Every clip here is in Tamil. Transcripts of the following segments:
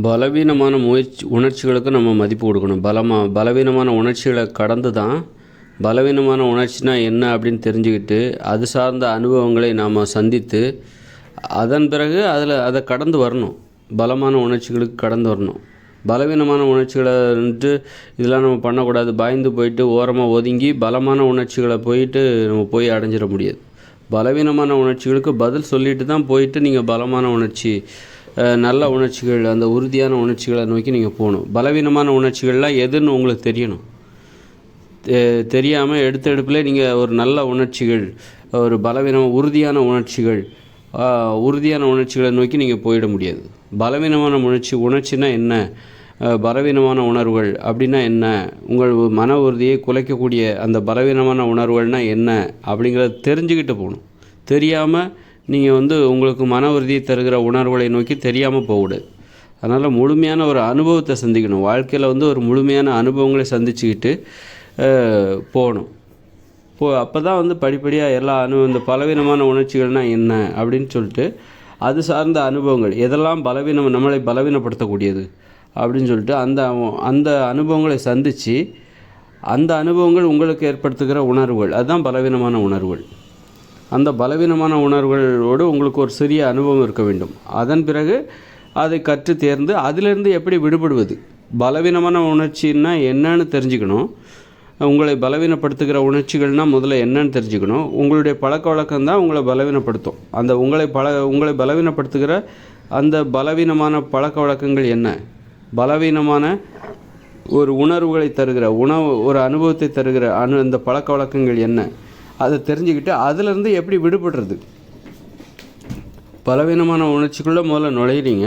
பலவீனமான முயற்சி உணர்ச்சிகளுக்கு நம்ம மதிப்பு கொடுக்கணும். பலமாக பலவீனமான உணர்ச்சிகளை கடந்து தான் பலவீனமான உணர்ச்சினா என்ன அப்படின்னு தெரிஞ்சுக்கிட்டு அது சார்ந்த அனுபவங்களை நாம் சந்தித்து அதன் பிறகு அதில் அதை கடந்து வரணும். பலமான உணர்ச்சிகளுக்கு கடந்து வரணும். பலவீனமான உணர்ச்சிகளை வந்துட்டு இதெல்லாம் நம்ம பண்ணக்கூடாது பயந்து போயிட்டு ஓரமாக ஒதுங்கி பலமான உணர்ச்சிகளை போயிட்டு நம்ம போய் அடைஞ்சிட முடியாது. பலவீனமான உணர்ச்சிகளுக்கு பதில் சொல்லிட்டு தான் போயிட்டு நீங்கள் பலமான உணர்ச்சி நல்ல உணர்ச்சிகள் அந்த உறுதியான உணர்ச்சிகளை நோக்கி நீங்கள் போகணும். பலவீனமான உணர்ச்சிகள்லாம் எதுன்னு உங்களுக்கு தெரியணும். தெ- தெரியாமல் எடுத்த எடுப்பில் நீங்கள் ஒரு நல்ல உணர்ச்சிகள் ஒரு பலவீனம் உறுதியான உணர்ச்சிகள் உறுதியான உணர்ச்சிகளை நோக்கி நீங்கள் போயிட முடியாது. பலவீனமான உணர்ச்சி உணர்ச்சினா என்ன? பலவீனமான உணர்வுகள் அப்படின்னா என்ன? உங்கள் மன உறுதியை குலைக்கக்கூடிய அந்த பலவீனமான உணர்வுகள்னால் என்ன? அப்படிங்கிறத தெரிஞ்சுக்கிட்டு போகணும். தெரியாமல் நீங்கள் வந்து உங்களுக்கு மன உறுதியை தருகிற உணர்வுகளை நோக்கி தெரியாமல் போகக்கூடாது அதனால் முழுமையான ஒரு அனுபவத்தை சந்திக்கணும். வாழ்க்கையில் வந்து ஒரு முழுமையான அனுபவங்களை சந்திச்சுக்கிட்டு போகணும். போ அப்போ தான் வந்து படிப்படியாக எல்லா அனு இந்த பலவீனமான உணர்ச்சிகள்னால் என்ன அப்படின்னு சொல்லிட்டு அது சார்ந்த அனுபவங்கள். எதெல்லாம் பலவீனம் நம்மளை பலவீனப்படுத்தக்கூடியது அப்படின்னு சொல்லிட்டு அந்த அந்த அனுபவங்களை சந்தித்து அந்த அனுபவங்கள் உங்களுக்கு ஏற்படுத்துகிற உணர்வுகள். அதுதான் பலவீனமான உணர்வுகள். அந்த பலவீனமான உணர்வுகளோடு உங்களுக்கு ஒரு சிறிய அனுபவம் இருக்க வேண்டும். அதன் பிறகு அதை கற்று தேர்ந்து அதிலிருந்து எப்படி விடுபடுவது? பலவீனமான உணர்ச்சின்னா என்னன்னு தெரிஞ்சுக்கணும். உங்களை பலவீனப்படுத்துகிற உணர்ச்சிகள்னால் முதல்ல என்னன்னு தெரிஞ்சுக்கணும். உங்களுடைய பழக்க வழக்கம் தான் உங்களை பலவீனப்படுத்தும். அந்த உங்களை பல உங்களை பலவீனப்படுத்துகிற அந்த பலவீனமான பழக்க வழக்கங்கள் என்ன? பலவீனமான ஒரு உணர்வுகளை தருகிற உணவு ஒரு அனுபவத்தை தருகிற அனு அந்த பழக்க வழக்கங்கள் என்ன? அதை தெரிஞ்சுக்கிட்டு அதிலிருந்து எப்படி விடுபடுறது? பலவீனமான உணர்ச்சிக்குள்ளே முதல்ல நுழையிறீங்க.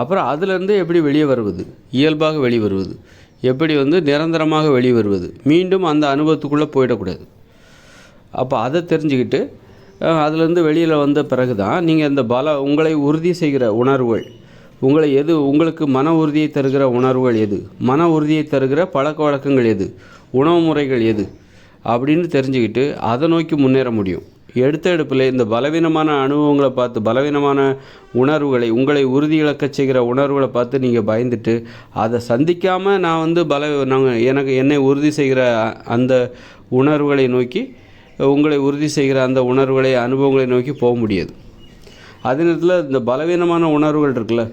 அப்புறம் அதுலேருந்து எப்படி வெளியே வருவது? இயல்பாக வெளிவருவது எப்படி வந்து நிரந்தரமாக வெளியே வருவது? மீண்டும் அந்த அனுபவத்துக்குள்ளே போயிடக்கூடாது. அப்போ அதை தெரிஞ்சுக்கிட்டு அதுலேருந்து வெளியில் வந்த பிறகு தான் நீங்கள் இந்த பல உங்களை உறுதி செய்கிற உணர்வுகள் உங்களை எது உங்களுக்கு மன உறுதியை தருகிற உணர்வுகள் எது? மன உறுதியை தருகிற பழக்க வழக்கங்கள் எது? உணவு முறைகள் எது? அப்படின்னு தெரிஞ்சுக்கிட்டு அதை நோக்கி முன்னேற முடியும். எடுத்த எடுப்பில் இந்த பலவீனமான அனுபவங்களை பார்த்து பலவீனமான உணர்வுகளை உங்களை உறுதி இழக்கச் செய்கிற உணர்வுகளை பார்த்து நீங்கள் பயந்துட்டு அதை சந்திக்காமல் நான் வந்து பல நாங்கள் எனக்கு என்னை உறுதி செய்கிற அந்த உணர்வுகளை நோக்கி உங்களை உறுதி செய்கிற அந்த உணர்வுகளை அனுபவங்களை நோக்கி போக முடியாது. அதே நேரத்தில் இந்த பலவீனமான உணர்வுகள் இருக்குல்ல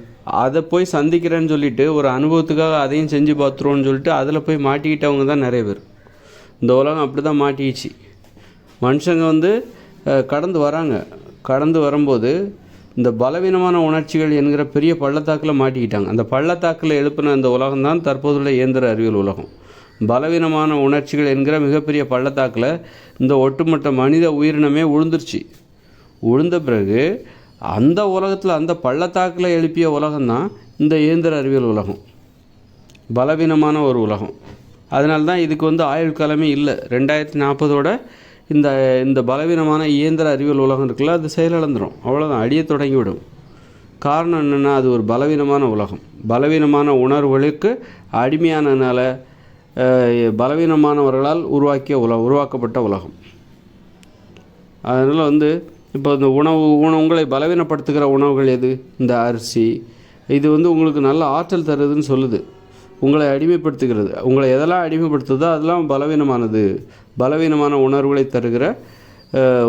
அதை போய் சந்திக்கிறேன்னு சொல்லிட்டு ஒரு அனுபவத்துக்காக அதையும் செஞ்சு பார்த்துருவோன்னு சொல்லிட்டு அதில் போய் மாட்டிக்கிட்டவங்க தான் நிறைய பேர். இந்த உலகம் அப்படி தான் மாட்டிடுச்சு மனுஷங்க வந்து கடந்து வராங்க. கடந்து வரும்போது இந்த பலவீனமான உணர்ச்சிகள் என்கிற பெரிய பள்ளத்தாக்கில் மாட்டிக்கிட்டாங்க. அந்த பள்ளத்தாக்கில் எழுப்பின அந்த உலகம் தான் தற்போதுள்ள இயந்திர அறிவியல் உலகம். பலவீனமான உணர்ச்சிகள் என்கிற மிகப்பெரிய பள்ளத்தாக்கில் இந்த ஒட்டுமொத்த மனித உயிரினமே உழுந்துருச்சு. உழுந்த பிறகு அந்த உலகத்தில் அந்த பள்ளத்தாக்கில் எழுப்பிய உலகம்தான் இந்த இயந்திர அறிவியல் உலகம். பலவீனமான ஒரு உலகம். அதனால தான் இதுக்கு வந்து ஆயுள் காலமே இல்லை. ரெண்டாயிரத்தி நாற்பதோட இந்த இந்த பலவீனமான இயந்திர அறிவியல் உலகம் இருக்குல்ல அது செயலிழந்துடும் அவ்வளோதான் அடிய தொடங்கிவிடும். காரணம் என்னென்னா அது ஒரு பலவீனமான உலகம். பலவீனமான உணர்வுகளுக்கு அடிமையானனால பலவீனமானவர்களால் உருவாக்கிய உலகம் உருவாக்கப்பட்ட உலகம். அதனால் வந்து இப்போ இந்த உணவு உணவு உங்களை பலவீனப்படுத்துகிற உணவுகள் எது? இந்த அரிசி. இது வந்து உங்களுக்கு நல்ல ஆற்றல் தருதுன்னு சொல்லுது. உங்களை அடிமைப்படுத்துகிறது. உங்களை எதெல்லாம் அடிமைப்படுத்துதோ அதெல்லாம் பலவீனமானது. பலவீனமான உணர்வுகளை தருகிற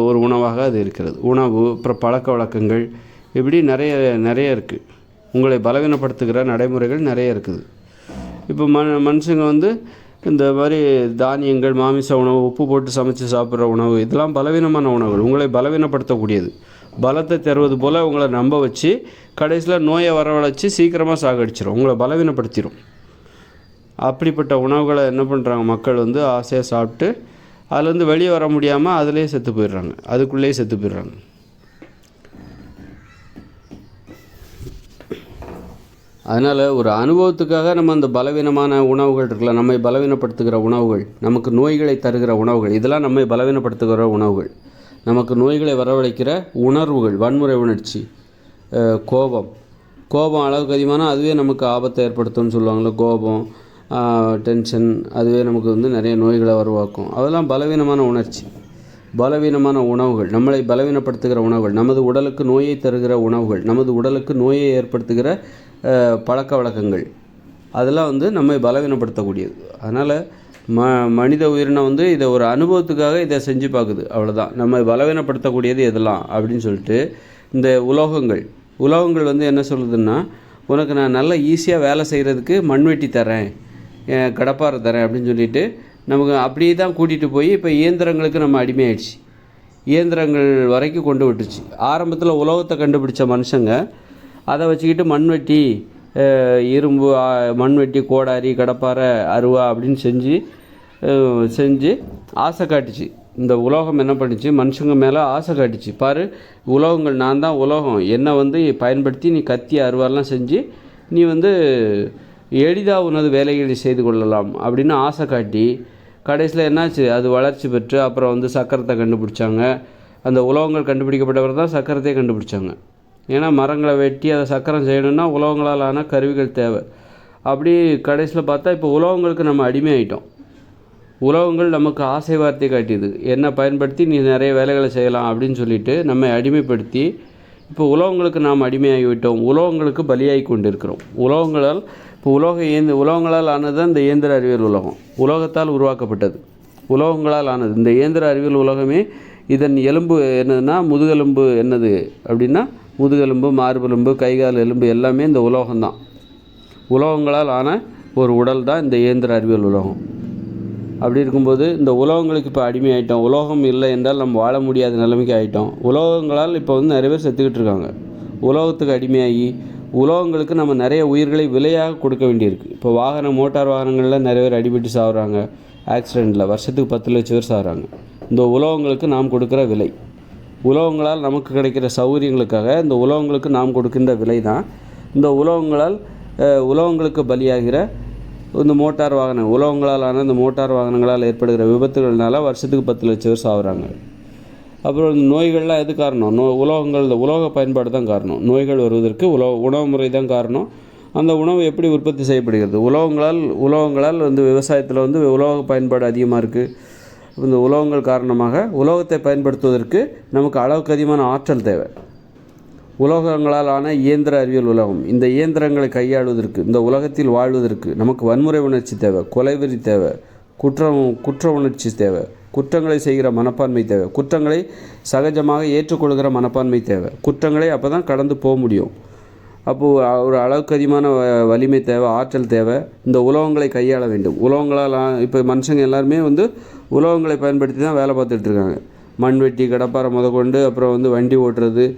ஒரு உணவாக அது இருக்கிறது. உணவு அப்புறம் பழக்க வழக்கங்கள் இப்படி நிறைய நிறைய இருக்குது உங்களை பலவீனப்படுத்துகிற நடைமுறைகள் நிறைய இருக்குது. இப்போ ம மனுஷங்க வந்து இந்த மாதிரி தானியங்கள் மாமிச உணவு உப்பு போட்டு சமைச்சு சாப்பிட்ற உணவு இதெல்லாம் பலவீனமான உணவுகள். உங்களை பலவீனப்படுத்தக்கூடியது. பலத்தை தருவது போல் உங்களை நம்ப வச்சு கடைசியில் நோயை வரவழைச்சி சீக்கிரமாக சாகடிச்சிடும் உங்களை பலவீனப்படுத்திடும் அப்படிப்பட்ட உணவுகளை என்ன பண்ணுறாங்க மக்கள் வந்து ஆசையாக சாப்பிட்டு அதுலேருந்து வெளியே வர முடியாமல் அதுலேயே செத்து போயிடுறாங்க. அதுக்குள்ளேயே செத்து போயிடுறாங்க. அதனால் ஒரு அனுபவத்துக்காக நம்ம அந்த பலவீனமான உணவுகள் இருக்குல்ல நம்மை பலவீனப்படுத்துகிற உணவுகள் நமக்கு நோய்களை தருகிற உணவுகள் இதெல்லாம் நம்மை பலவீனப்படுத்துகிற உணவுகள் நமக்கு நோய்களை வரவழைக்கிற உணர்வுகள் வன்முறை உணர்ச்சி கோபம். கோபம் அளவுக்கு அதிகமான அதுவே நமக்கு ஆபத்தை ஏற்படுத்தும்னு சொல்லுவாங்களே கோபம் டென்ஷன் அதுவே நமக்கு வந்து நிறைய நோய்களை உருவாக்கும். அதெல்லாம் பலவீனமான உணர்ச்சி. பலவீனமான உணவுகள். நம்மளை பலவீனப்படுத்துகிற உணவுகள். நமது உடலுக்கு நோயை தருகிற உணவுகள். நமது உடலுக்கு நோயை ஏற்படுத்துகிற பழக்க வழக்கங்கள். அதெல்லாம் வந்து நம்மை பலவீனப்படுத்தக்கூடியது. அதனால் ம மனித உயிரினம் வந்து இதை ஒரு அனுபவத்துக்காக இதை செஞ்சு பார்க்குது. அவ்வளோதான் நம்ம பலவீனப்படுத்தக்கூடியது எதெல்லாம் அப்படின்னு சொல்லிட்டு இந்த உலோகங்கள். உலோகங்கள் வந்து என்ன சொல்லுதுன்னா உனக்கு நான் நல்லா ஈஸியாக வேலை செய்கிறதுக்கு மண்வெட்டி தரேன் கடப்பாரை தரேன் அப்படின்னு சொல்லிட்டு நமக்கு அப்படியே தான் கூட்டிகிட்டு போய் இப்போ இயந்திரங்களுக்கு நம்ம அடிமையாயிடுச்சு. இயந்திரங்கள் வரைக்கும் கொண்டு விட்டுச்சு. ஆரம்பத்தில் உலோகத்தை கண்டுபிடிச்ச மனுஷங்க அதை வச்சுக்கிட்டு மண்வெட்டி இரும்பு மண்வெட்டி கோடாரி கடப்பாரை அருவா அப்படின்னு செஞ்சு செஞ்சு ஆசை காட்டுச்சு. இந்த உலோகம் என்ன பண்ணுச்சு? மனுஷங்க மேலே ஆசை காட்டுச்சு. பாரு உலோகங்கள் நான் தான் உலோகம். என்னை வந்து பயன்படுத்தி நீ கத்தி அருவாலாம் செஞ்சு நீ வந்து எளிதாக உனது வேலைகளை செய்து கொள்ளலாம் அப்படின்னு ஆசை காட்டி கடைசியில் என்னாச்சு? அது வளர்ச்சி பெற்று அப்புறம் வந்து சக்கரத்தை கண்டுபிடிச்சாங்க. அந்த உலோகங்கள் கண்டுபிடிக்கப்பட்டவர் தான் சக்கரத்தையே கண்டுபிடிச்சாங்க. ஏன்னா மரங்களை வெட்டி அதை சக்கரம் செய்யணும்னா உலோகங்களால் ஆன கருவிகள் தேவை. அப்படி கடைசியில் பார்த்தா இப்போ உலோகங்களுக்கு நம்ம அடிமை ஆகிட்டோம் உலோகங்கள் நமக்கு ஆசை வார்த்தை காட்டியது. என்ன பயன்படுத்தி நீ நிறைய வேலைகளை செய்யலாம் அப்படின்னு சொல்லிட்டு நம்மை அடிமைப்படுத்தி இப்போ உலோகங்களுக்கு நாம் அடிமையாகிவிட்டோம். உலோகங்களுக்கு பலியாகி கொண்டிருக்கிறோம். உலோகங்களால் இப்போ உலோக இயந்திர உலோகங்களால் ஆனது தான் இந்த இயந்திர அறிவியல் உலகம். உலோகத்தால் உருவாக்கப்பட்டது. உலோகங்களால் ஆனது. இந்த இயந்திர அறிவியல் உலகமே இதன் எலும்பு என்னதுன்னா முதுகெலும்பு என்னது அப்படின்னா முதுகெலும்பு மார்பெலும்பு கைகால் எலும்பு எல்லாமே இந்த உலோகம்தான். உலோகங்களால் ஆன ஒரு உடல் தான் இந்த இயந்திர அறிவியல் உலகம். அப்படி இருக்கும்போது இந்த உலோகங்களுக்கு இப்போ அடிமை ஆகிட்டோம் உலோகம் இல்லை என்றால் நம்ம வாழ முடியாத நிலைமைக்கு ஆகிட்டோம் உலோகங்களால் இப்போ வந்து நிறைய பேர் செத்துக்கிட்டு இருக்காங்க. உலோகத்துக்கு அடிமையாகி உலோகங்களுக்கு நம்ம நிறைய உயிர்களை விலையாக கொடுக்க வேண்டியிருக்கு. இப்போ வாகன மோட்டார் வாகனங்களில் நிறைய பேர் அடிபட்டு சாகுறாங்க ஆக்சிடெண்ட்டில் வருஷத்துக்கு பத்து லட்சம் பேர் சாகுறாங்க இந்த உலோகங்களுக்கு நாம் கொடுக்குற விலை. உலோகங்களால் நமக்கு கிடைக்கிற சௌகரியங்களுக்காக இந்த உலோகங்களுக்கு நாம் கொடுக்கின்ற விலை தான். இந்த உலோகங்களால் உலோகங்களுக்கு பலியாகிற இந்த மோட்டார் வாகனம். உலோகங்களால் ஆன இந்த மோட்டார் வாகனங்களால் ஏற்படுகிற விபத்துகள்னால வருஷத்துக்கு பத்து லட்சம் பேர் சாகுறாங்க அப்புறம் இந்த நோய்கள்லாம் எது காரணம்? நோ உலோகங்கள் இந்த உலோக பயன்பாடு தான் காரணம். நோய்கள் வருவதற்கு உலோ உணவு முறை தான் காரணம். அந்த உணவு எப்படி உற்பத்தி செய்யப்படுகிறது? உலோகங்களால் உலோகங்களால் வந்து விவசாயத்தில் வந்து உலோக பயன்பாடு அதிகமாக இருக்குது இந்த உலோகங்கள் காரணமாக உலோகத்தை பயன்படுத்துவதற்கு நமக்கு அளவுக்கு அதிகமான ஆற்றல் தேவை. உலோகங்களால் ஆன இயந்திர அறிவியல் உலகம் இந்த இயந்திரங்களை கையாளுவதற்கு இந்த உலகத்தில் வாழ்வதற்கு நமக்கு வன்முறை உணர்ச்சி தேவை கொலைவெறி தேவை குற்றம் குற்ற உணர்ச்சி தேவை. குற்றங்களை செய்கிற மனப்பான்மை தேவை. குற்றங்களை சகஜமாக ஏற்றுக்கொள்கிற மனப்பான்மை தேவை. குற்றங்களை அப்போ தான் கடந்து போக முடியும். அப்போது ஒரு அளவுக்கு அதிகமான வ- வலிமை தேவை ஆற்றல் தேவை. இந்த உலோகங்களை கையாள வேண்டும். உலோகங்களால் இப்போ மனுஷங்க எல்லாருமே வந்து உலகங்களை பயன்படுத்தி தான் வேலை பார்த்துட்டு இருக்காங்க. மண்வெட்டி கடப்பாரை முதற்கொண்டு அப்புறம் வந்து வண்டி ஓட்டுறது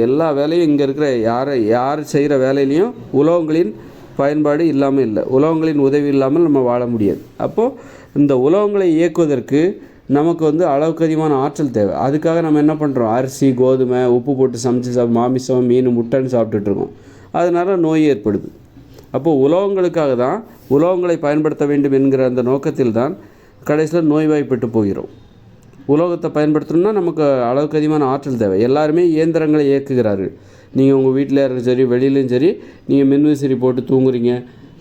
எல்லா வேலையும் இங்கே இருக்கிற யாரை யார் செய்கிற வேலையிலையும் உலோகங்களின் பயன்பாடு இல்லாமல் இல்லை. உலோகங்களின் உதவி இல்லாமல் நம்ம வாழ முடியாது. அப்போது இந்த உலோகங்களை இயக்குவதற்கு நமக்கு வந்து அளவுக்கு அதிகமான ஆற்றல் தேவை. அதுக்காக நம்ம என்ன பண்ணுறோம் அரிசி கோதுமை உப்பு போட்டு சமைச்சு சாப்பிட்டு மாமிசம் மீன் முட்டைன்னு சாப்பிட்டுட்ருக்கோம் அதனால் அதனால நோய் ஏற்படுது. அப்போது உலோகங்களுக்காக தான் உலோகங்களை பயன்படுத்த வேண்டும் என்கிற அந்த நோக்கத்தில் தான் கடைசியில் நோய்வாய்ப்பட்டு போகிறோம். உலோகத்தை பயன்படுத்தணும்னா நமக்கு அளவுக்கு அதிகமான ஆற்றல் தேவை. எல்லாருமே இயந்திரங்களை இயக்குகிறார்கள். நீங்கள் உங்கள் வீட்டில் இருக்க சரி வெளியிலையும் சரி நீங்கள் மின்விசிறி போட்டு தூங்குறீங்க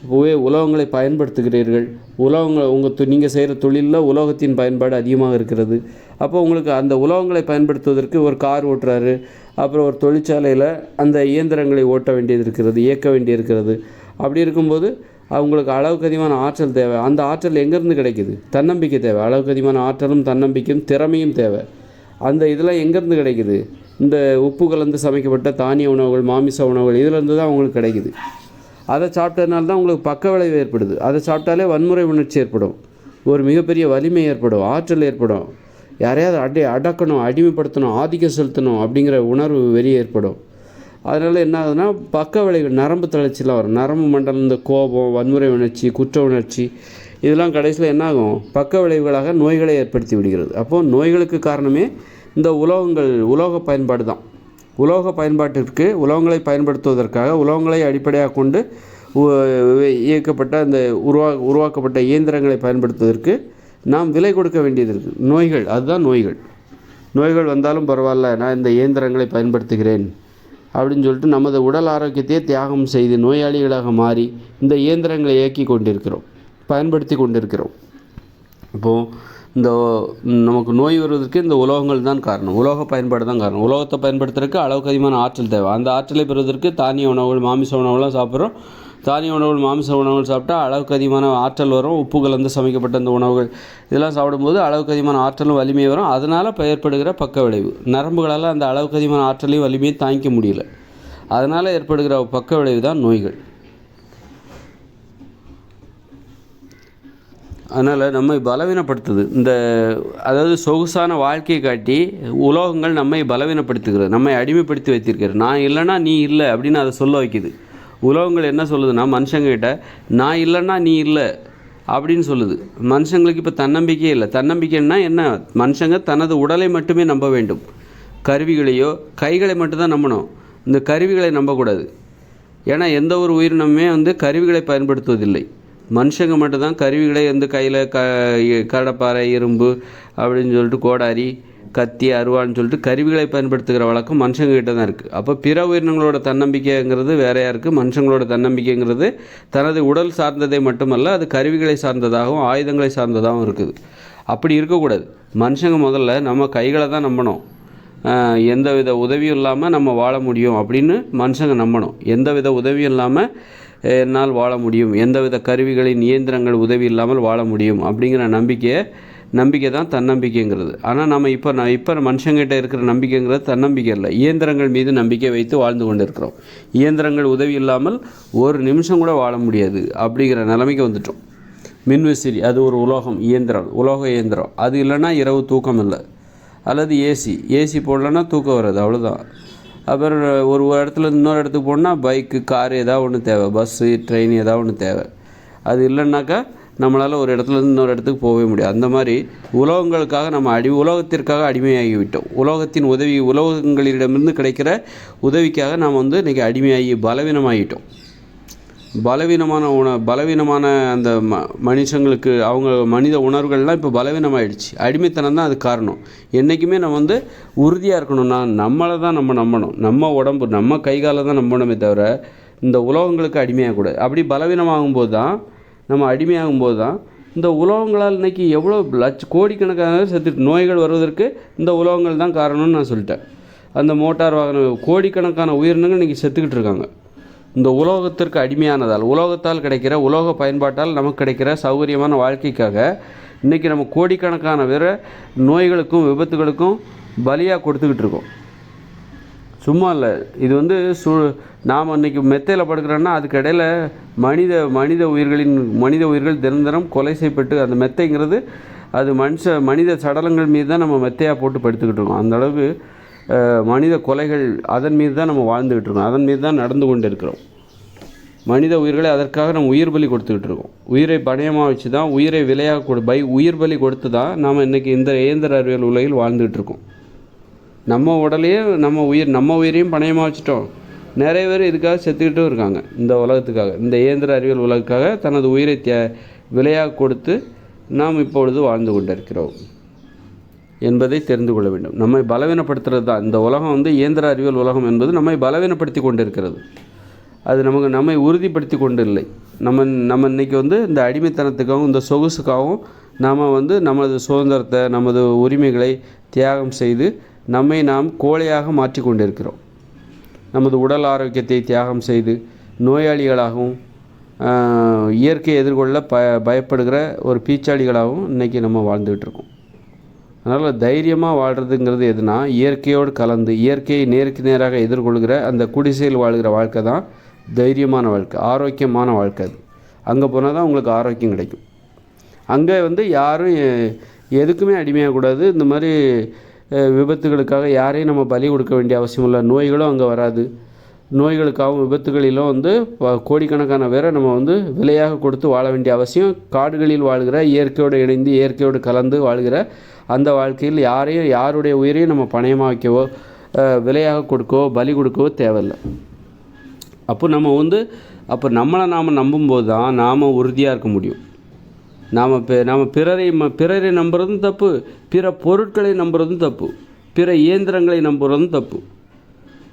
போய் உலோகங்களை பயன்படுத்துகிறீர்கள். உலோகங்கள் உங்கள் நீங்கள் செய்கிற தொழிலில் உலோகத்தின் பயன்பாடு அதிகமாக இருக்கிறது. அப்போ உங்களுக்கு அந்த உலோகங்களை பயன்படுத்துவதற்கு ஒரு கார் ஓட்டுறாரு. அப்புறம் ஒரு தொழிற்சாலையில் அந்த இயந்திரங்களை ஓட்ட வேண்டியது இருக்கிறது இயக்க வேண்டியிருக்கிறது அப்படி இருக்கும்போது அவங்களுக்கு அளவுக்கு அதிகமான ஆற்றல் தேவை. அந்த ஆற்றல் எங்கேருந்து கிடைக்குது? தன்னம்பிக்கை தேவை. அளவுக்கு அதிகமான ஆற்றலும் தன்னம்பிக்கையும் திறமையும் தேவை. அந்த இதெல்லாம் எங்கேருந்து கிடைக்குது? இந்த உப்பு கலந்து சமைக்கப்பட்ட தானிய உணவுகள் மாமிச உணவுகள் இதிலேருந்து தான் அவங்களுக்கு கிடைக்குது. அதை சாப்பிட்டதுனால தான் உங்களுக்கு பக்க விளைவு ஏற்படுது. அதை சாப்பிட்டாலே வன்முறை உணர்ச்சி ஏற்படும். ஒரு மிகப்பெரிய வலிமை ஏற்படும். ஆற்றல் ஏற்படும். யாரையாவது அடி அடக்கணும் அடிமைப்படுத்தணும் ஆதிக்கம் செலுத்தணும் அப்படிங்கிற உணர்வு வெறி ஏற்படும். அதனால் என்ன ஆகுதுன்னா பக்க விளைவுகள் நரம்பு தளர்ச்சிலாம் வரும். நரம்பு மண்டலம் இந்த கோபம் வன்முறை உணர்ச்சி குற்ற உணர்ச்சி இதெல்லாம் கடைசியில் என்ன ஆகும்? பக்க விளைவுகளாக நோய்களை ஏற்படுத்தி விடுகிறது. அப்போது நோய்களுக்கு காரணமே இந்த உலோகங்கள் உலோக பயன்பாடு தான் உலோக பயன்பாட்டிற்கு உலோகங்களை பயன்படுத்துவதற்காக உலோகங்களை அடிப்படையாக கொண்டு இயக்கப்பட்ட அந்த உருவா உருவாக்கப்பட்ட இயந்திரங்களை பயன்படுத்துவதற்கு நாம் விலை கொடுக்க வேண்டியது இருக்குது நோய்கள் அதுதான் நோய்கள். நோய்கள் வந்தாலும் பரவாயில்ல நான் இந்த இயந்திரங்களை பயன்படுத்துகிறேன் அப்படின்னு சொல்லிட்டு நமது உடல் ஆரோக்கியத்தையே தியாகம் செய்து நோயாளிகளாக மாறி இந்த இயந்திரங்களை இயக்கி கொண்டிருக்கிறோம் பயன்படுத்தி கொண்டிருக்கிறோம். இப்போது இந்த நமக்கு நோய் வருவதற்கு இந்த உலோகங்கள் தான் காரணம். உலோக பயன்பாடு தான் காரணம். உலோகத்தை பயன்படுத்துறதுக்கு அளவுக்கு அதிகமான ஆற்றல் தேவை. அந்த ஆற்றலை பெறுவதற்கு தானிய உணவுகள் மாமிச உணவுலாம் சாப்பிட்றோம். தானிய உணவுகள் மாமிச உணவுகள் சாப்பிட்டா அளவுக்கு அதிகமான ஆற்றல் வரும். உப்பு கலந்து சமைக்கப்பட்ட அந்த உணவுகள் இதெல்லாம் சாப்பிடும்போது அளவுக்கு அதிகமான ஆற்றலும் வலிமையும் வரும். அதனால் ஏற்படுகிற பக்க விளைவு நரம்புகளால் அந்த அளவுக்கு அதிகமான ஆற்றலையும் வலிமையும் தாங்கிக்க முடியல. அதனால் ஏற்படுகிற பக்க விளைவு தான் நோய்கள். அதனால் நம்மை பலவீனப்படுத்துது. இந்த அதாவது சொகுசான வாழ்க்கையை காட்டி உலோகங்கள் நம்மை பலவீனப்படுத்துகிறது நம்மை அடிமைப்படுத்தி வைத்திருக்கிறது. நான் இல்லைன்னா நீ இல்லை அப்படின்னு அதை சொல்ல வைக்குது. உலோகங்கள் என்ன சொல்லுதுன்னா மனுஷங்கிட்ட நான் இல்லைன்னா நீ இல்லை அப்படின்னு சொல்லுது. மனுஷங்களுக்கு இப்போ தன்னம்பிக்கையே இல்லை. தன்னம்பிக்கைன்னா என்ன? மனுஷங்க தனது உடலை மட்டுமே நம்ப வேண்டும். கருவிகளையோ கைகளை மட்டும்தான் நம்பணும். இந்த கருவிகளை நம்பக்கூடாது. ஏன்னா எந்த ஒரு உயிரினமுமே வந்து கருவிகளை பயன்படுத்துவதில்லை. மனுஷங்க மட்டும்தான் கருவிகளை வந்து கையில் க கடப்பாறை இரும்பு அப்படின்னு சொல்லிட்டு கோடாரி கத்தி அருவான்னு சொல்லிட்டு கருவிகளை பயன்படுத்துகிற வழக்கம் மனுஷங்ககிட்ட தான் இருக்குது அப்போ பிற உயிரினங்களோட தன்னம்பிக்கைங்கிறது வேறையாக இருக்குது மனுஷங்களோட தன்னம்பிக்கைங்கிறது தனது உடல் சார்ந்ததை மட்டுமல்ல அது கருவிகளை சார்ந்ததாகவும் ஆயுதங்களை சார்ந்ததாகவும் இருக்குது. அப்படி இருக்கக்கூடாது. மனுஷங்க முதல்ல நம்ம கைகளை தான் நம்பணும். எந்த வித உதவியும் இல்லாமல் நம்ம வாழ முடியும் அப்படின்னு மனுஷங்க நம்பணும். எந்த வித உதவியும் இல்லாமல் என்னால் வாழ முடியும். எந்தவித கருவிகளின் இயந்திரங்கள் உதவி இல்லாமல் வாழ முடியும் அப்படிங்கிற நம்பிக்கையை நம்பிக்கை தான் தன்னம்பிக்கைங்கிறது. ஆனால் நம்ம இப்போ நான் இப்போ மனுஷங்கிட்ட இருக்கிற நம்பிக்கைங்கிறது தன்னம்பிக்கை இல்லை இயந்திரங்கள் மீது நம்பிக்கை வைத்து வாழ்ந்து கொண்டு இருக்கிறோம் இயந்திரங்கள் உதவி இல்லாமல் ஒரு நிமிஷம் கூட வாழ முடியாது அப்படிங்கிற நிலைமைக்கு வந்துட்டோம். மின்விசிறி அது ஒரு உலோகம் இயந்திரம் உலோக இயந்திரம். அது இல்லைன்னா இரவு தூக்கம் இல்லை. அல்லது ஏசி ஏசி போடலன்னா தூக்கம் வராது அவ்வளோதான் அப்புறம் ஒரு ஒரு இடத்துல இன்னொரு இடத்துக்கு போகணுன்னா பைக்கு கார் ஏதாவது ஒன்று தேவை. பஸ்ஸு ட்ரெயின் ஏதாவது ஒன்று தேவை. அது இல்லைன்னாக்கா நம்மளால் ஒரு இடத்துலேருந்து இன்னொரு இடத்துக்கு போகவே முடியாது. அந்த மாதிரி உலோகங்களுக்காக நம்ம அடி உலோகத்திற்காக அடிமையாகிவிட்டோம். உலோகத்தின் உதவி உலோகங்களிடமிருந்து கிடைக்கிற உதவிக்காக நாம் வந்து இன்றைக்கி அடிமையாகி பலவீனமாகிட்டோம். பலவீனமான உண பலவீனமான அந்த ம மனுஷங்களுக்கு அவங்க மனித உணர்வுகள்லாம் இப்போ பலவீனமாயிடுச்சு. அடிமைத்தனம் தான் அது காரணம். என்றைக்குமே நம்ம வந்து உறுதியாக இருக்கணும்னா நம்மளை தான் நம்ம நம்பணும். நம்ம உடம்பு நம்ம கை காலை தான் நம்பணுமே தவிர இந்த உலோகங்களுக்கு அடிமையாகக்கூடாது அப்படி பலவீனமாகும்போது தான் நம்ம அடிமையாகும்போது தான் இந்த உலோகங்களால் இன்றைக்கி எவ்வளோ லட்ச கோடிக்கணக்கான செத்து நோய்கள் வருவதற்கு இந்த உலோகங்கள் தான் காரணம்னு நான் சொல்லிட்டேன். அந்த மோட்டார் வாகன கோடிக்கணக்கான உயிரினங்கள் இன்றைக்கி செத்துக்கிட்டு இருக்காங்க. இந்த உலோகத்திற்கு அடிமையானதால் உலோகத்தால் கிடைக்கிற உலோக பயன்பாட்டால் நமக்கு கிடைக்கிற சௌகரியமான வாழ்க்கைக்காக இன்றைக்கி நம்ம கோடிக்கணக்கான வேற நோய்களுக்கும் விபத்துகளுக்கும் பலியாக கொடுத்துக்கிட்டு இருக்கோம். சும்மா இல்லை இது வந்து சு நாம் இன்றைக்கி மெத்தையில் படுக்கிறோன்னா அதுக்கு இடையில் மனித மனித உயிர்களின் மனித உயிர்கள் தினம் தினம் கொலை செய்யப்பட்டு அந்த மெத்தைங்கிறது அது மனுஷ மனித சடலங்கள் மீது தான் நம்ம மெத்தையாக போட்டு படுத்துக்கிட்டு இருக்கோம். அந்தளவுக்கு மனித கொலைகள் அதன் மீது தான் நம்ம வாழ்ந்துக்கிட்டு இருக்கோம் அதன் மீது தான் நடந்து கொண்டு இருக்கிறோம் மனித உயிர்களை அதற்காக நம்ம உயிர் பலி கொடுத்துக்கிட்டு இருக்கோம் உயிரை பணயமாக வச்சு தான் உயிரை விலையாக கொடு பை உயிர் பலி கொடுத்து தான் நாம் இன்றைக்கி இந்த இயந்திர அறிவியல் உலகில் வாழ்ந்துகிட்டு இருக்கோம் நம்ம உடலையே நம்ம உயிர் நம்ம உயிரையும் பணயமாக வச்சுட்டோம். நிறைய பேர் இதுக்காக செத்துக்கிட்டும் இருக்காங்க இந்த உலகத்துக்காக. இந்த இயந்திர அறிவியல் உலகுக்காக தனது உயிரை தே விலையாக கொடுத்து நாம் இப்பொழுது வாழ்ந்து கொண்டிருக்கிறோம். என்பதை தெரிந்து கொள்ள வேண்டும். நம்மை பலவீனப்படுத்துறது தான். இந்த உலகம் வந்து இயந்திர அறிவியல் உலகம் என்பது நம்மை பலவீனப்படுத்தி கொண்டிருக்கிறது. அது நமக்கு நம்மை உறுதிப்படுத்தி கொண்டு இல்லை நம்ம நம்ம இன்னைக்கு வந்து இந்த அடிமைத்தனத்துக்காகவும் இந்த சொகுசுக்காகவும் நாம் வந்து நமது சுதந்திரத்தை நமது உரிமைகளை தியாகம் செய்து நம்மை நாம் கோழையாக மாற்றி கொண்டிருக்கிறோம். நமது உடல் ஆரோக்கியத்தை தியாகம் செய்து நோயாளிகளாகவும் இயற்கை இயற்கையை எதிர்கொள்ள ப பயப்படுகிற ஒரு பீச்சாளிகளாகவும் இன்றைக்கி நம்ம வாழ்ந்துகிட்டு இருக்கோம். அதனால் தைரியமாக வாழ்கிறதுங்கிறது எதுனா இயற்கையோடு கலந்து இயற்கையை நேருக்கு நேராக எதிர்கொள்கிற அந்த குடிசையில் வாழ்கிற வாழ்க்கை தான் தைரியமான வாழ்க்கை ஆரோக்கியமான வாழ்க்கை அது. அங்கே போனால் தான் உங்களுக்கு ஆரோக்கியம் கிடைக்கும். அங்கே வந்து யாரும் எதுக்குமே அடிமையாகக்கூடாது இந்த மாதிரி விபத்துகளுக்காக யாரையும் நம்ம பலி கொடுக்க வேண்டிய அவசியம் இல்லை. நோய்களும் அங்கே வராது. நோய்களுக்காகவும் விபத்துகளிலும் வந்து கோடிக்கணக்கான பேரை நம்ம வந்து விலையாக கொடுத்து வாழ வேண்டிய அவசியம். காடுகளில் வாழ்கிற இயற்கையோடு இணைந்து இயற்கையோடு கலந்து வாழ்கிற அந்த வாழ்க்கையில் யாரையும் யாருடைய உயிரையும் நம்ம பணயமாக வைக்கவோ விலையாக கொடுக்கவோ பலி கொடுக்கவோ தேவையில்லை. அப்போ நம்ம வந்து அப்போ நம்மளை நாம் நம்பும்போது தான் நாம் உறுதியாக இருக்க முடியும். நாம் நாம் பிறரை ம பிறரை நம்புறதும் தப்பு பிற பொருட்களை நம்புறதும் தப்பு பிற இயந்திரங்களை நம்புறதும் தப்பு.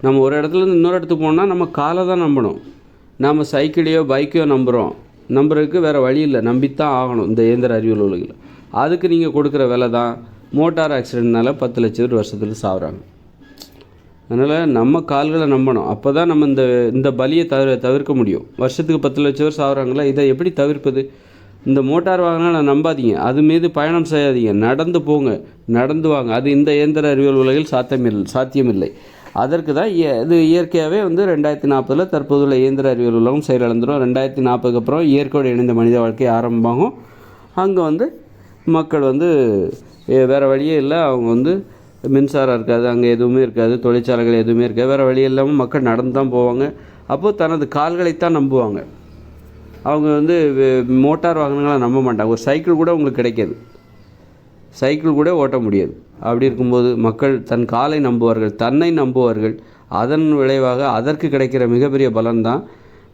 நம்ம ஒரு இடத்துலேருந்து இன்னொரு இடத்துக்கு போனால் நம்ம காலை தான் நம்பணும். நாம் சைக்கிளையோ பைக்கையோ நம்புகிறோம் நம்புறதுக்கு வேறு வழி இல்லை. நம்பித்தான் ஆகணும் இந்த இயந்திர அறிவியல் உலகில். அதுக்கு நீங்கள் கொடுக்குற விலை தான் மோட்டார் ஆக்சிடென்ட்னால பத்து லட்சம் பேர் வருஷத்தில் சாகுறாங்க அதனால் நம்ம கால்களை நம்பணும். அப்போ தான் நம்ம இந்த இந்த பலியை தவிர தவிர்க்க முடியும். வருஷத்துக்கு பத்து லட்சம் பேர் சாகுறாங்களா இதை எப்படி தவிர்ப்பது? இந்த மோட்டார் வாகனங்களை நம்பாதீங்க. அது மீது பயணம் செய்யாதீங்க. நடந்து போங்க. நடந்து வாங்க. அது இந்த இயந்திர அறிவியல் உலகில் சாத்தியமில்லை சாத்தியமில்லை. அதற்கு தான் இது இயற்கையாகவே வந்து ரெண்டாயிரத்தி நாற்பதில் தற்போதுள்ள இயந்திர அறிவியல் உலகம் செயலிழந்துடும் ரெண்டாயிரத்தி நாற்பதுக்கு அப்புறம் இயற்கையோடு இணைந்த மனித வாழ்க்கை ஆரம்பமாகும். அங்கே வந்து மக்கள் வந்து வேறு வழியே இல்லை. அவங்க வந்து மின்சாரம் இருக்காது அங்கே எதுவுமே இருக்காது தொழிற்சாலைகள் எதுவுமே இருக்காது. வேறு வழி இல்லாமல் மக்கள் நடந்து தான் போவாங்க. அப்போது தனது கால்களைத்தான் நம்புவாங்க. அவங்க வந்து மோட்டார் வாகனங்களை நம்ப மாட்டாங்க. ஒரு சைக்கிள் கூட உங்களுக்கு கிடைக்காது. சைக்கிள் கூட ஓட்ட முடியாது. அப்படி இருக்கும்போது மக்கள் தன் காலை நம்புவார்கள் தன்னை நம்புவார்கள். அதன் விளைவாக அதற்கு கிடைக்கிற மிகப்பெரிய பலன்தான்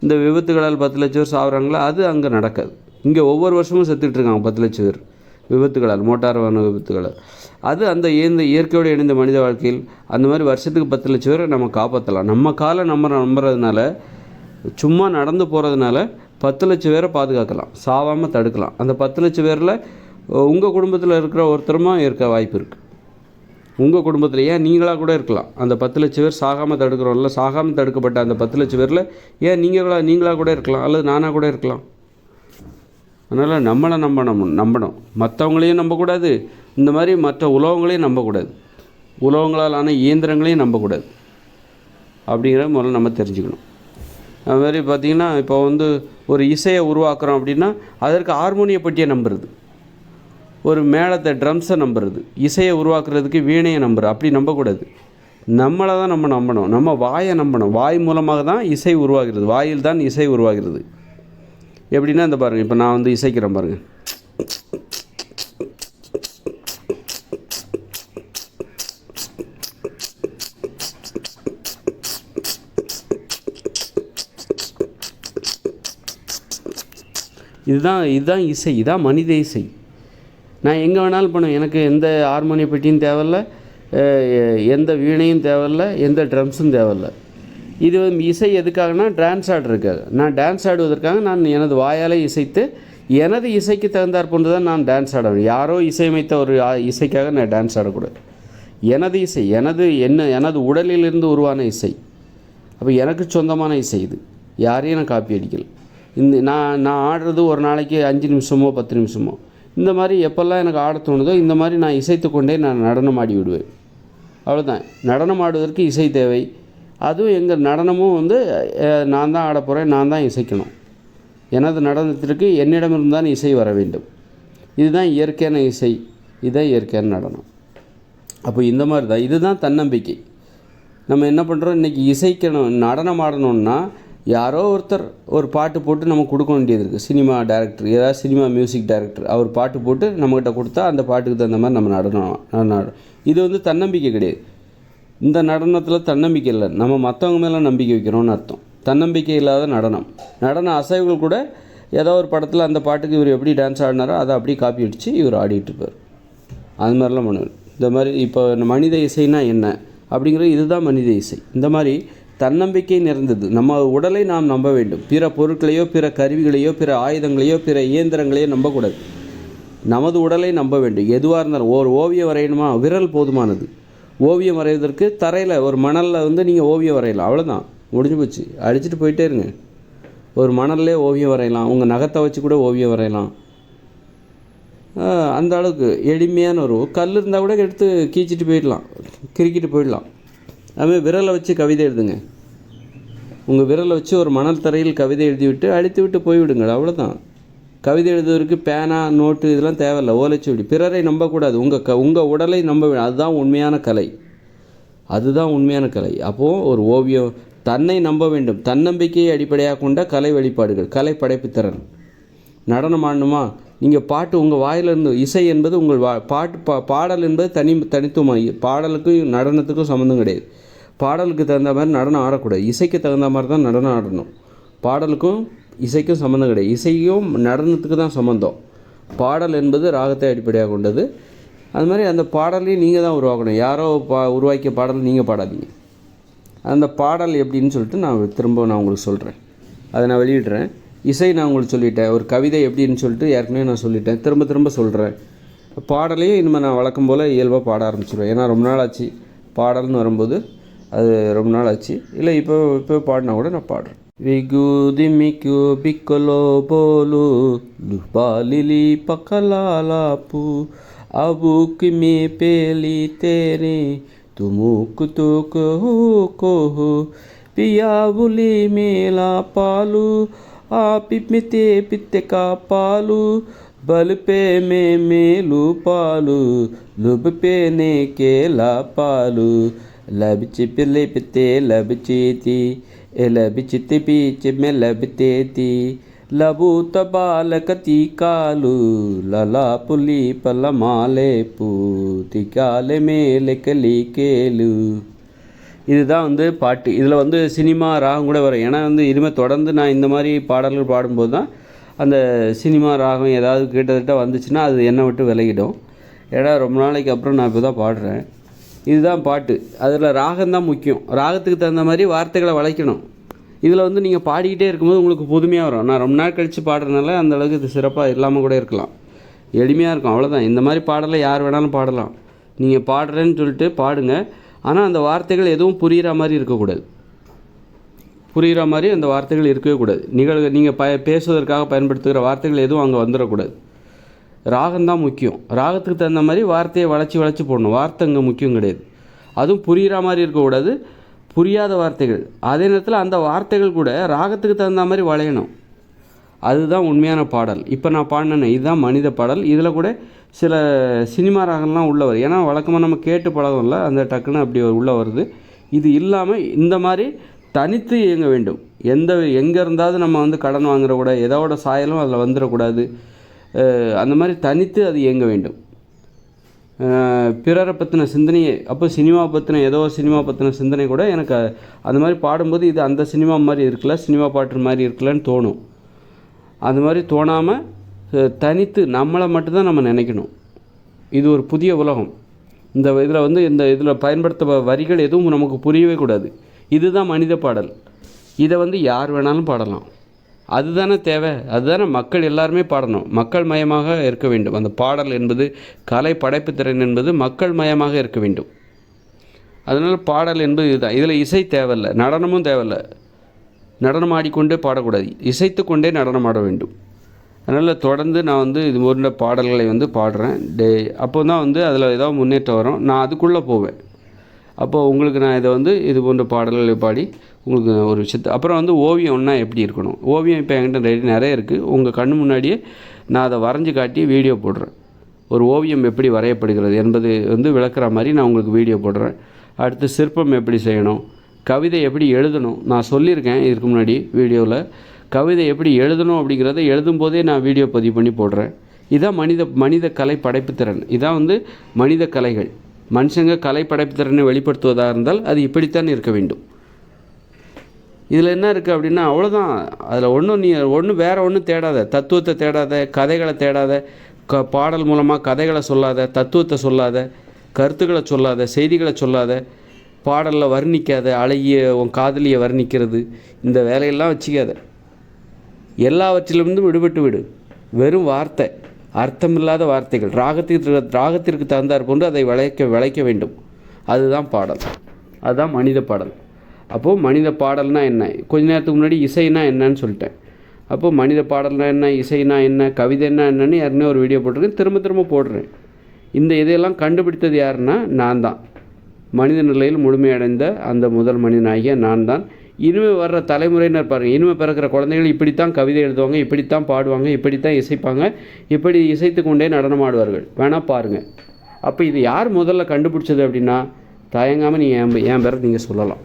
இந்த விபத்துகளால் பத்து லட்சம் பேர் சாகுறாங்களா அது அங்கே நடக்காது. இங்கே ஒவ்வொரு வருஷமும் செத்துட்ருக்காங்க பத்து லட்சம் பேர். விபத்துகளால் மோட்டார் வாகன விபத்துகளால். அது அந்த இயந்த இயற்கையோடு இணைந்த மனித வாழ்க்கையில் அந்த மாதிரி வருஷத்துக்கு பத்து லட்சம் பேரை நம்ம காப்பாற்றலாம் நம்ம காலை நம்ம நம்புறதுனால சும்மா நடந்து போகிறதுனால பத்து லட்சம் பேரை பாதுகாக்கலாம். சாவாமல் தடுக்கலாம். அந்த பத்து லட்சம் பேரில் உங்கள் குடும்பத்தில் இருக்கிற ஒருத்தருமா இருக்க வாய்ப்பு இருக்குது உங்கள் குடும்பத்தில் ஏன் நீங்களாக கூட இருக்கலாம். அந்த பத்து லட்சம் பேர் சாகாமல் தடுக்கிறோம்ல சாகாமல் தடுக்கப்பட்ட அந்த பத்து லட்சம் பேரில் ஏன் நீங்களா நீங்களாக கூட இருக்கலாம் அல்லது நானாக கூட இருக்கலாம். அதனால் நம்மளை நம்பணும் நம்பணும். மற்றவங்களையும் நம்பக்கூடாது. இந்த மாதிரி மற்ற உலகங்களையும் நம்பக்கூடாது. உலகங்களாலான இயந்திரங்களையும் நம்பக்கூடாது. அப்படிங்கிற முதல்ல நம்ம தெரிஞ்சுக்கணும். அது மாதிரி பார்த்திங்கன்னா இப்போ வந்து ஒரு இசையை உருவாக்குறோம் அப்படின்னா அதற்கு ஹார்மோனிய பட்டியை நம்புறது. ஒரு மேளத்தை ட்ரம்ஸை நம்புறது. இசையை உருவாக்குறதுக்கு வீணையை நம்புறது அப்படி நம்பக்கூடாது. நம்மளை தான் நம்ம நம்பணும். நம்ம வாயை நம்பணும். வாய் மூலமாக தான் இசை உருவாகிறது. வாயில் தான் இசை உருவாகிறது. எப்படின்னா இந்த பாருங்கள் இப்போ நான் வந்து இசைக்கிறேன் பாருங்கள் இதுதான் இதுதான் இசை இதுதான் மனித இசை. நான் எங்கே வேணாலும் பண்ணுவேன். எனக்கு எந்த ஹார்மோனிய பெட்டியும் தேவையில்ல எந்த வீணையும் தேவையில்ல எந்த ட்ரம்ஸும் தேவையில்ல. இது வந்து இசை எதுக்காகனா டான்ஸ் ஆடுறதுக்காக நான் டான்ஸ் ஆடுவதற்காக நான் எனது வாயாலே இசைத்து எனது இசைக்கு தகுந்தாற் போன்று தான் நான் டான்ஸ் ஆடணும் யாரோ இசையமைத்த ஒரு இசைக்காக நான் டான்ஸ் ஆடக்கூடாது. எனது இசை எனது என்ன எனது உடலிலிருந்து உருவான இசை. அப்போ எனக்கு சொந்தமான இசை இது. யாரையும் நான் காப்பி அடிக்கல. இந்த நான் நான் ஆடுறது ஒரு நாளைக்கு அஞ்சு நிமிஷமோ பத்து நிமிஷமோ. இந்த மாதிரி எப்போல்லாம் எனக்கு ஆட தோணுதோ இந்த மாதிரி நான் இசைத்து கொண்டே நான் நடனம் ஆடி விடுவேன். அவ்வளோதான் நடனம் ஆடுவதற்கு இசை தேவை. அதுவும் எங்கள் நடனமும் வந்து நான் தான் ஆட போகிறேன் நான் தான் இசைக்கணும். எனது நடனத்திற்கு என்னிடமிருந்து தான் இசை வர வேண்டும். இதுதான் இயற்கையான இசை இதுதான் இயற்கையான நடனம். அப்போ இந்த மாதிரி தான் இதுதான் தன்னம்பிக்கை. நம்ம என்ன பண்ணுறோம் இன்றைக்கி இசைக்கணும் நடனம் ஆடணும்னா யாரோ ஒருத்தர் ஒரு பாட்டு போட்டு நம்ம கொடுக்க வேண்டியது இருக்குது சினிமா டைரக்டர் ஏதாவது சினிமா மியூசிக் டைரக்டர் அவர் பாட்டு போட்டு நம்மக்கிட்ட கொடுத்தா அந்த பாட்டுக்கு தகுந்த மாதிரி நம்ம நடனம் இது வந்து தன்னம்பிக்கை கிடையாது. இந்த நடனத்தில் தன்னம்பிக்கை இல்லை. நம்ம மற்றவங்க மேலே நம்பிக்கை வைக்கிறோம்னு அர்த்தம். தன்னம்பிக்கை இல்லாத நடனம். நடன அசைவுகள் கூட ஏதோ ஒரு படத்தில் அந்த பாட்டுக்கு இவர் எப்படி டான்ஸ் ஆடினாரோ அதை அப்படியே காப்பி அடித்து இவர் ஆடிட்டுருப்பார் அது மாதிரிலாம் பண்ணுவார். இந்த மாதிரி இப்போ இந்த மனித இசைனா என்ன? அப்படிங்கிறது இதுதான் மனித இசை. இந்த மாதிரி தன்னம்பிக்கை நிறைந்தது. நம்ம உடலை நாம் நம்ப வேண்டும். பிற பொருட்களையோ பிற கருவிகளையோ பிற ஆயுதங்களையோ பிற இயந்திரங்களையோ நம்பக்கூடாது. நமது உடலை நம்ப வேண்டும். எதுவாக இருந்தாலும் ஒரு ஓவியம் வரையணுமா? விரல் போதுமானது. ஓவியம் வரைவதற்கு தரையில் ஒரு மணலில் வந்து நீங்கள் ஓவியம் வரையலாம். அவ்வளோதான் முடிஞ்சு போச்சு. அடிச்சுட்டு போயிட்டே இருங்க. ஒரு மணல்லே ஓவியம் வரையலாம். உங்கள் நகத்தை வச்சு கூட ஓவியம் வரையலாம். அந்த அளவுக்கு எளிமையான ஒரு கல் இருந்தால் கூட எடுத்து கீச்சிட்டு போயிடலாம். கிறுக்கிட்டு போயிடலாம். அதுமாதிரி விரலை வச்சு கவிதை எழுதுங்க. உங்கள் விரலை வச்சு ஒரு மணல் தரையில் கவிதை எழுதி விட்டு அழித்து விட்டு போய்விடுங்கள். அவ்வளோதான் கவிதை எழுதுவதற்கு பேனா நோட்டு இதெல்லாம் தேவையில்ல. ஓலைச்சுவடி. பிறரை நம்பக்கூடாது. உங்கள் க உங்கள் உடலை நம்ப வே- அதுதான் உண்மையான கலை. அதுதான் உண்மையான கலை. அப்போது ஒரு ஓவியம் தன்னை நம்ப வேண்டும். தன்னம்பிக்கையை அடிப்படையாக கொண்ட கலை வெளிப்பாடுகள். கலை படைப்புத்திறன் நடனம் ஆடணுமா? நீங்கள் பாட்டு உங்கள் வாயிலிருந்து இசை என்பது உங்கள் வா பாட்டு பா பாடல் என்பது தனி தனித்துவம். பாடலுக்கும் நடனத்துக்கும் சம்மந்தம் கிடையாது. பாடலுக்கு தகுந்த மாதிரி நடனம் ஆடக்கூடாது. இசைக்கு தகுந்த மாதிரி தான் நடனம் ஆடணும். பாடலுக்கும் இசைக்கும் சம்மந்தம் கிடையாது. இசையும் நடனத்துக்கு தான் சம்மந்தம் பாடல் என்பது ராகத்தை அடிப்படையாக கொண்டது. அது மாதிரி அந்த பாடலையும் நீங்கள் தான் உருவாக்கணும். யாரோ பா உருவாக்கிய பாடல் நீங்கள் பாடாதீங்க. அந்த பாடல் எப்படின்னு சொல்லிட்டு நான் திரும்ப நான் உங்களுக்கு சொல்கிறேன் அதை நான் வெளியிடுறேன். இசை நான் உங்களுக்கு சொல்லிட்டேன். ஒரு கவிதை எப்படின்னு சொல்லிட்டு ஏற்கனவே நான் சொல்லிட்டேன். திரும்ப திரும்ப சொல்கிறேன் பாடலையும் இனிமேல் நான் வழக்கம் போல் இயல்பாக பாட ஆரம்பிச்சிடுவேன் ஏன்னா ரொம்ப நாள் ஆச்சு. பாடல்னு வரும்போது அது ரொம்ப நாள் ஆச்சு. இல்லை இப்போ இப்போ பாடினா கூட நான் பாடுறேன். Vigudimikyo bikolo bolu lupalili pakalalapu abuki mi peli teri tumukutuk kohu piyavuli mila palu apipmite piteka palu బలిపే మేమేలు పాలు లుబిపేనే కేలా పాలు లభిచి పిల్లి పిత్తే లభిచేతి లభిచితి పీచి మే లభితేతి లభూత బాలకతి కాలు లలా పులి పలమాలేపు తికాలె మేలెకలి కేలు இதுதான் வந்து பாட்டு இதில் வந்து சினிமா ராகம் கூட வரும் ஏன்னா வந்து இனிமேல் தொடர்ந்து நான் இந்த மாதிரி பாடல்கள் பாடும்போது தான் அந்த சினிமா ராகம் ஏதாவது கிட்டத்தட்ட வந்துச்சுன்னா அது என்னை விட்டு விலகிடும் ஏன்னா ரொம்ப நாளைக்கு அப்புறம் நான் இப்போ தான் பாடுறேன் இதுதான் பாட்டு. அதில் ராகம் தான் முக்கியம். ராகத்துக்கு தகுந்த மாதிரி வார்த்தைகளை வளைக்கணும். இதில் வந்து நீங்கள் பாடிக்கிட்டே இருக்கும்போது உங்களுக்கு புதுமையாக வரும். நான் ரொம்ப நாள் கழித்து பாடுறதுனால அந்த அளவுக்கு இது சிறப்பாக இல்லாமல் கூட இருக்கலாம். எளிமையாக இருக்கும். அவ்வளோதான் இந்த மாதிரி பாடலை யார் வேணாலும் பாடலாம். நீங்கள் பாடுறேன்னு சொல்லிட்டு பாடுங்க. ஆனால் அந்த வார்த்தைகள் எதுவும் புரிகிற மாதிரி இருக்கக்கூடாது. புரிகிற மாதிரி அந்த வார்த்தைகள் இருக்கவே கூடாது. நிகழ்வு நீங்கள் ப பேசுவதற்காக பயன்படுத்துகிற வார்த்தைகள் எதுவும் அங்கே வந்துடக்கூடாது ராகம் தான் முக்கியம். ராகத்துக்கு தகுந்த மாதிரி வார்த்தையை வளைச்சி வளைச்சி போடணும். வார்த்தை அங்கே முக்கியம் கிடையாது. அதுவும் புரிகிற மாதிரி இருக்கக்கூடாது. புரியாத வார்த்தைகள். அதே நேரத்தில் அந்த வார்த்தைகள் கூட ராகத்துக்கு தகுந்த மாதிரி வளையணும். அதுதான் உண்மையான பாடல். இப்போ நான் பாடினேன் இதுதான் மனித பாடல். இதில் கூட சில சினிமா ராகம்லாம் உள்ள வரும் ஏன்னா வழக்கமாக நம்ம கேட்டு பழகம்ல அந்த டக்குன்னு அப்படி உள்ளே வருது. இது இல்லாமல் இந்த மாதிரி தனித்து இயங்க வேண்டும். எந்த எங்கே இருந்தாவது நம்ம வந்து கடன் வாங்குறக்கூடாது எதோட சாயலும் அதில் வந்துடக்கூடாது அந்த மாதிரி தனித்து அது இயங்க வேண்டும். பிறரை பற்றின சிந்தனையை அப்போ சினிமா பற்றின ஏதோ சினிமா பற்றின சிந்தனை கூட எனக்கு அந்த மாதிரி பாடும்போது இது அந்த சினிமா மாதிரி இருக்கல சினிமா பாட்டு மாதிரி இருக்கலன்னு தோணும். அந்த மாதிரி தோணாமல் தனித்து நம்மளை மட்டும்தான் நம்ம நினைக்கணும். இது ஒரு புதிய உலகம். இந்த இதில் வந்து இந்த இதில் பயன்படுத்த வரிகள் எதுவும் நமக்கு புரியவே கூடாது. இதுதான் மனித பாடல். இதை வந்து யார் வேணாலும் பாடலாம். அதுதானே தேவை. அதுதானே மக்கள் எல்லாருமே பாடணும். மக்கள் மயமாக இருக்க வேண்டும். அந்த பாடல் என்பது கலை படைப்பு திறன் என்பது மக்கள் மயமாக இருக்க வேண்டும். அதனால் பாடல் என்பது இதுதான். இதில் இசை தேவையில்லை. நடனமும் தேவையில்லை. நடனம் ஆடிக்கொண்டே பாடக்கூடாது. இசைத்து கொண்டே நடனம் ஆட வேண்டும். அதனால் தொடர்ந்து நான் வந்து இது போன்ற பாடல்களை வந்து பாடுறேன். டே அப்போ தான் வந்து அதில் ஏதாவது முன்னேற்றம் வரும். நான் அதுக்குள்ளே போவேன். அப்போது உங்களுக்கு நான் இதை வந்து இது போன்ற பாடல்களை பாடி உங்களுக்கு ஒரு விஷயத்தை அப்புறம் வந்து ஓவியம்னா எப்படி இருக்கணும்? ஓவியம் இப்போ என்கிட்ட ரெடி நிறைய இருக்குது உங்கள் கண் முன்னாடியே நான் அதை வரைஞ்சி காட்டி வீடியோ போடுறேன். ஒரு ஓவியம் எப்படி வரையப்படுகிறது என்பது வந்து விளக்குற மாதிரி நான் உங்களுக்கு வீடியோ போடுறேன். அடுத்து சிற்பம் எப்படி செய்யணும்? கவிதை எப்படி எழுதணும்? நான் சொல்லியிருக்கேன் இதுக்கு முன்னாடி வீடியோவில் கவிதை எப்படி எழுதணும் அப்படிங்கிறத எழுதும் போதே நான் வீடியோ பதிவு பண்ணி போடுறேன். இதான் மனித மனித கலை படைப்புத்திறன் இதான் வந்து மனித கலைகள். மனுஷங்க கலை படைப்புத்திறனை வெளிப்படுத்துவதாக இருந்தால் அது இப்படித்தான் இருக்க வேண்டும். இதில் என்ன இருக்குது அப்படின்னா அவ்வளோதான் அதில் ஒன்றும் நீ ஒன்றும் வேறு ஒன்றும் தேடாத. தத்துவத்தை தேடாத கதைகளை தேடாத க பாடல் மூலமாக கதைகளை சொல்லாத தத்துவத்தை சொல்லாத கருத்துக்களை சொல்லாத செய்திகளை சொல்லாத பாடலில் வர்ணிக்காத அழகிய உன் காதலியை வர்ணிக்கிறது இந்த வேலையெல்லாம் வச்சுக்காத. எல்லாவற்றிலிருந்தும் விடுபட்டு விடு. வெறும் வார்த்தை அர்த்தமில்லாத வார்த்தைகள். ராகத்திற்கு ராகத்திற்கு தகுந்தார் போன்று அதை விளைக்க விளைக்க வேண்டும். அதுதான் பாடல். அதுதான் மனித பாடல். அப்போது மனித பாடல்னால் என்ன? கொஞ்ச நேரத்துக்கு முன்னாடி இசைனா என்னன்னு சொல்லிட்டேன். அப்போது மனித பாடல்னா என்ன இசைனா என்ன கவிதைன்னா என்னன்னு யாருனே ஒரு வீடியோ போட்டிருக்கேன். திரும்ப திரும்ப போடுறேன். இந்த இதையெல்லாம் கண்டுபிடித்தது யாருன்னா நான் தான். மனித நிலையில் முழுமையடைந்த அந்த முதல் மனிதனாகிய நான் தான். இனிமேல் வர்ற தலைமுறையினர் பாருங்கள் இனிமேல் பிறக்கிற குழந்தைகள் இப்படித்தான் கவிதை எழுதுவாங்க இப்படித்தான் பாடுவாங்க இப்படித்தான் இசைப்பாங்க இப்படி இசைத்து கொண்டே நடனமாடுவார்கள் வேணால் பாருங்கள் அப்போ இது யார் முதல்ல கண்டுபிடிச்சது அப்படின்னா தயங்காமல் நீங்கள் என் என் பேரை நீங்கள் சொல்லலாம்.